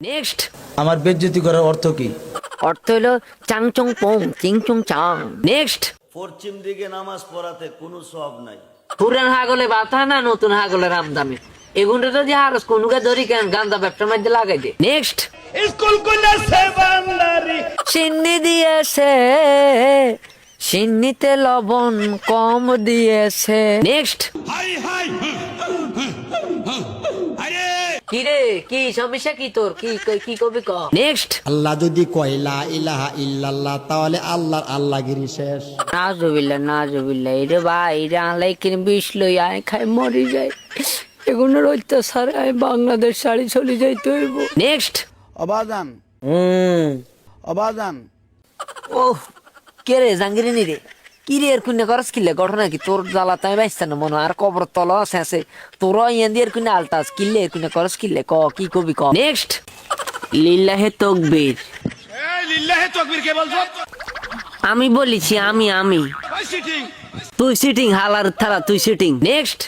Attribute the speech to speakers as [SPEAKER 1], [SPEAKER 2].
[SPEAKER 1] Next
[SPEAKER 2] আমার বেজ্জতি করার অর্থ কি
[SPEAKER 1] অর্থ হলো চাং চং পং চিং চং চাং নেক্সট
[SPEAKER 3] পশ্চিম দিকে নামাজ পড়াতে কোনো সব নাই
[SPEAKER 1] পুরান হাগলে বাতা না নতুন হাগলের আমদামি এগুনটা যদি হারস কোনুকে ধরি কেন গান্দা ব্যবসার মধ্যে লাগাই দে নেক্সট
[SPEAKER 3] স্কুল কইলেছে বান্দারি
[SPEAKER 1] সিন্নি দিয়েছে সিন্নিতে লবণ কম দিয়েছে নেক্সট
[SPEAKER 4] হাই হাই আরে
[SPEAKER 1] কি রে কি সমস্যা কি তোর? কি কি কবি ক? নেক্সট
[SPEAKER 5] আল্লাহ যদি কয়লা ইলাহা ইল্লাল্লাহ তাহলে আল্লাহর আল্লাহগিরি শেষ।
[SPEAKER 1] নাজবিল্লা নাজবিল্লা এটা ভাই এটা আলাই কিনে বিষ লই আয় খাই মরি যায়। এগুলোর অত্যাচারে আমি বাংলাদেশ শাড়ি চলে যাইতে হইব। নেক্সট
[SPEAKER 6] অবাজান।
[SPEAKER 1] হুম।
[SPEAKER 6] অবাজান।
[SPEAKER 1] ও কে রে জাঙ্গিরিনি রে? কি রে এর কুন্যা করস কিলে ঘটনা কি? তোর জ্বালা তাই বাইস্তা না মনে আর কবর তল শেষে তোর ইয়ান দিয়ে কুন্যা আলতাস। কিলে এর কুন্যা করস কিলে ক কি কবি ক? নেক্সট লিল্লাহে তকবীর।
[SPEAKER 4] এই লিল্লাহে তাকবীর কে বলছো?
[SPEAKER 1] আমি বলেছি আমি আমি। তুই সিটিং হালার থালা তুই সিটিং নেক্সট